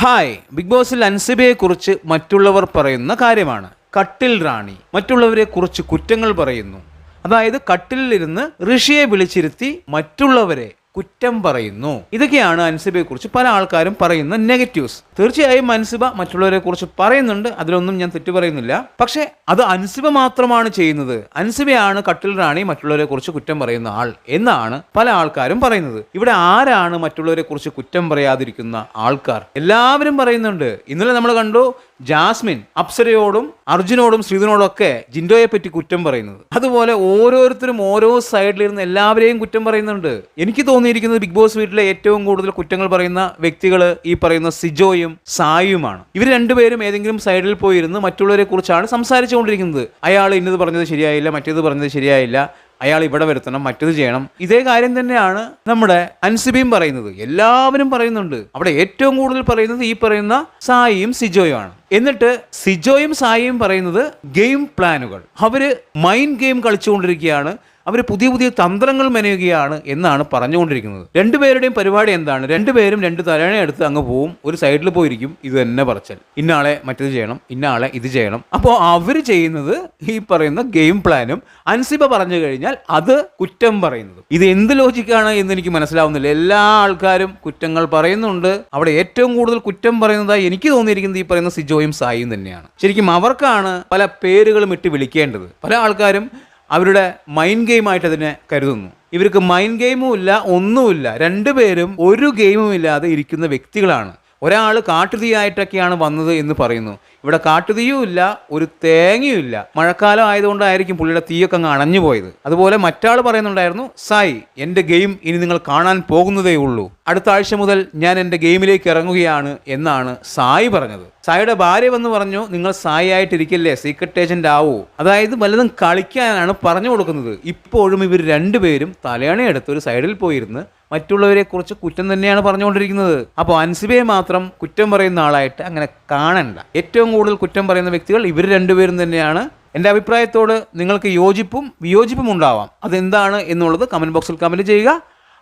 Hi big ബോസിൽ അൻസിബയെ കുറിച്ച് മറ്റുള്ളവർ പറയുന്ന കാര്യമാണ്. കട്ടിൽ റാണി. മറ്റുള്ളവരെ കുറിച്ച് കുറ്റങ്ങൾ പറയുന്നു. അതായത് കട്ടിലിരുന്ന് ഋഷിയെ വിളിച്ചിരുത്തി മറ്റുള്ളവരെ കുറ്റം പറയുന്നു. ഇതൊക്കെയാണ് അൻസിബയെ കുറിച്ച് പല ആൾക്കാരും പറയുന്ന നെഗറ്റീവ്സ് തീർച്ചയായും അൻസിബ മറ്റുള്ളവരെ കുറിച്ച് പറയുന്നുണ്ട് അതിലൊന്നും ഞാൻ തെറ്റു പറയുന്നില്ല. പക്ഷേ അത് അൻസിബ മാത്രമാണ് ചെയ്യുന്നത്. അൻസിബയാണ് കട്ടിൽ റാണി മറ്റുള്ളവരെ കുറിച്ച് കുറ്റം പറയുന്ന ആൾ എന്നാണ് പല ആൾക്കാരും പറയുന്നത്. ഇവിടെ ആരാണ് മറ്റുള്ളവരെ കുറിച്ച് കുറ്റം പറയാതിരിക്കുന്ന ആൾക്കാർ? എല്ലാവരും പറയുന്നുണ്ട്. ഇന്നലെ നമ്മൾ കണ്ടു ജാസ്മിൻ അപ്സരയോടും അർജുനോടും ശ്രീധനോടും ഒക്കെ ജിൻഡോയെ പറ്റി കുറ്റം പറയുന്നത്. അതുപോലെ ഓരോരുത്തരും ഓരോ സൈഡിലിരുന്ന് എല്ലാവരെയും കുറ്റം പറയുന്നുണ്ട്. എനിക്ക് തോന്നിയിരിക്കുന്നത് ബിഗ് ബോസ് വീട്ടിലെ ഏറ്റവും കൂടുതൽ കുറ്റങ്ങൾ പറയുന്ന വ്യക്തികൾ ഈ പറയുന്ന സിജോയും സായുമാണ് ഇവർ രണ്ടുപേരും ഏതെങ്കിലും സൈഡിൽ പോയിരുന്ന് മറ്റുള്ളവരെ കുറിച്ചാണ് സംസാരിച്ചുകൊണ്ടിരിക്കുന്നത്. അയാൾ ഇന്നത് പറഞ്ഞത് ശരിയായില്ല മറ്റേത് പറഞ്ഞത് ശരിയായില്ല. അയാൾ ഇവിടെ വരുത്തണം മറ്റത് ചെയ്യണം. ഇതേ കാര്യം തന്നെയാണ് നമ്മുടെ അൻസിബിയും പറയുന്നത്. എല്ലാവരും പറയുന്നുണ്ട്. അവിടെ ഏറ്റവും കൂടുതൽ പറയുന്നത് ഈ പറയുന്ന സായിയും സിജോയും ആണ് എന്നിട്ട് സിജോയും സായിയും പറയുന്നത് ഗെയിം പ്ലാനുകൾ. Our mind game കളിച്ചുകൊണ്ടിരിക്കുകയാണ്. അവർ പുതിയ പുതിയ തന്ത്രങ്ങൾ മെനയുകയാണ് എന്നാണ് പറഞ്ഞുകൊണ്ടിരിക്കുന്നത്. രണ്ടുപേരുടെയും പരിപാടി എന്താണ്? രണ്ടുപേരും രണ്ട് തലേണ എടുത്ത് അങ്ങ് പോവും. ഒരു സൈഡിൽ പോയിരിക്കും. ഇത് തന്നെ പറച്ചൽ. ഇന്നാളെ മറ്റത് ചെയ്യണം. ഇന്നാളെ ഇത് ചെയ്യണം. അപ്പോൾ അവർ ചെയ്യുന്നത് ഈ പറയുന്ന ഗെയിം പ്ലാനും അൻസിബ പറഞ്ഞു കഴിഞ്ഞാൽ അത് കുറ്റം പറയുന്നത്. ഇത് എന്ത് ലോജിക്കാണ് എന്ന് എനിക്ക് മനസ്സിലാവുന്നില്ല. എല്ലാ ആൾക്കാരും കുറ്റങ്ങൾ പറയുന്നുണ്ട്. അവിടെ ഏറ്റവും കൂടുതൽ കുറ്റം പറയുന്നതായി എനിക്ക് തോന്നിയിരിക്കുന്നത് ഈ പറയുന്ന സിജോയും സായിയും തന്നെയാണ്. ശരിക്കും അവർക്കാണ് പല പേരുകളും ഇട്ട് വിളിക്കേണ്ടത്. പല ആൾക്കാരും അവരുടെ മൈൻഡ് ഗെയിമായിട്ട് അതിനെ കരുതുന്നു. ഇവർക്ക് മൈൻഡ് ഗെയിമും ഇല്ല ഒന്നുമില്ല. രണ്ടുപേരും ഒരു ഗെയിമും ഇല്ലാതെ ഇരിക്കുന്ന വ്യക്തികളാണ്. ഒരാൾ കാട്ടുതീയായിട്ടൊക്കെയാണ് വന്നത് എന്ന് പറയുന്നു. ഇവിടെ കാട്ടുതീയും ഇല്ല ഒരു തേങ്ങയും ഇല്ല. മഴക്കാലം ആയതുകൊണ്ടായിരിക്കും പുള്ളിയുടെ തീയൊക്കെ അങ്ങ് അണഞ്ഞു പോയത്. അതുപോലെ മറ്റാൾ പറയുന്നുണ്ടായിരുന്നു സായി എന്റെ ഗെയിം ഇനി നിങ്ങൾ കാണാൻ പോകുന്നതേ ഉള്ളൂ. അടുത്ത ആഴ്ച മുതൽ ഞാൻ എന്റെ ഗെയിമിലേക്ക് ഇറങ്ങുകയാണ് എന്നാണ് സായി പറഞ്ഞത്. സായിയുടെ ഭാര്യ വന്ന് പറഞ്ഞു നിങ്ങൾ സായി ആയിട്ടിരിക്കല്ലേ സീക്രട്ട് ഏജന്റ് ആവോ. അതായത് വല്ലതും കളിക്കാനാണ് പറഞ്ഞു കൊടുക്കുന്നത്. ഇപ്പോഴും ഇവർ രണ്ടുപേരും തലയണയെടുത്ത് ഒരു സൈഡിൽ പോയിരുന്ന് മറ്റുള്ളവരെ കുറിച്ച് കുറ്റം തന്നെയാണ് പറഞ്ഞുകൊണ്ടിരിക്കുന്നത്. അപ്പോൾ അൻസിബയെ മാത്രം കുറ്റം പറയുന്ന ആളായിട്ട് അങ്ങനെ കാണണ്ട. ഏറ്റവും കൂടുതൽ കുറ്റം പറയുന്ന വ്യക്തികൾ ഇവർ രണ്ടുപേരും തന്നെയാണ്. എന്റെ അഭിപ്രായത്തോട് നിങ്ങൾക്ക് യോജിപ്പും വിയോജിപ്പും ഉണ്ടാവാം. അതെന്താണ് എന്നുള്ളത് കമന്റ് ബോക്സിൽ കമന്റ് ചെയ്യുക.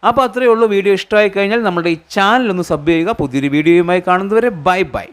അപ്പോൾ അത്രയേ ഉള്ളൂ. വീഡിയോ ഇഷ്ടമായി കഴിഞ്ഞാൽ നമ്മുടെ ഈ ചാനൽ ഒന്ന് സബ് ചെയ്യുക. പുതിയൊരു വീഡിയോയുമായി കാണുന്നതുവരെ ബൈ ബൈ.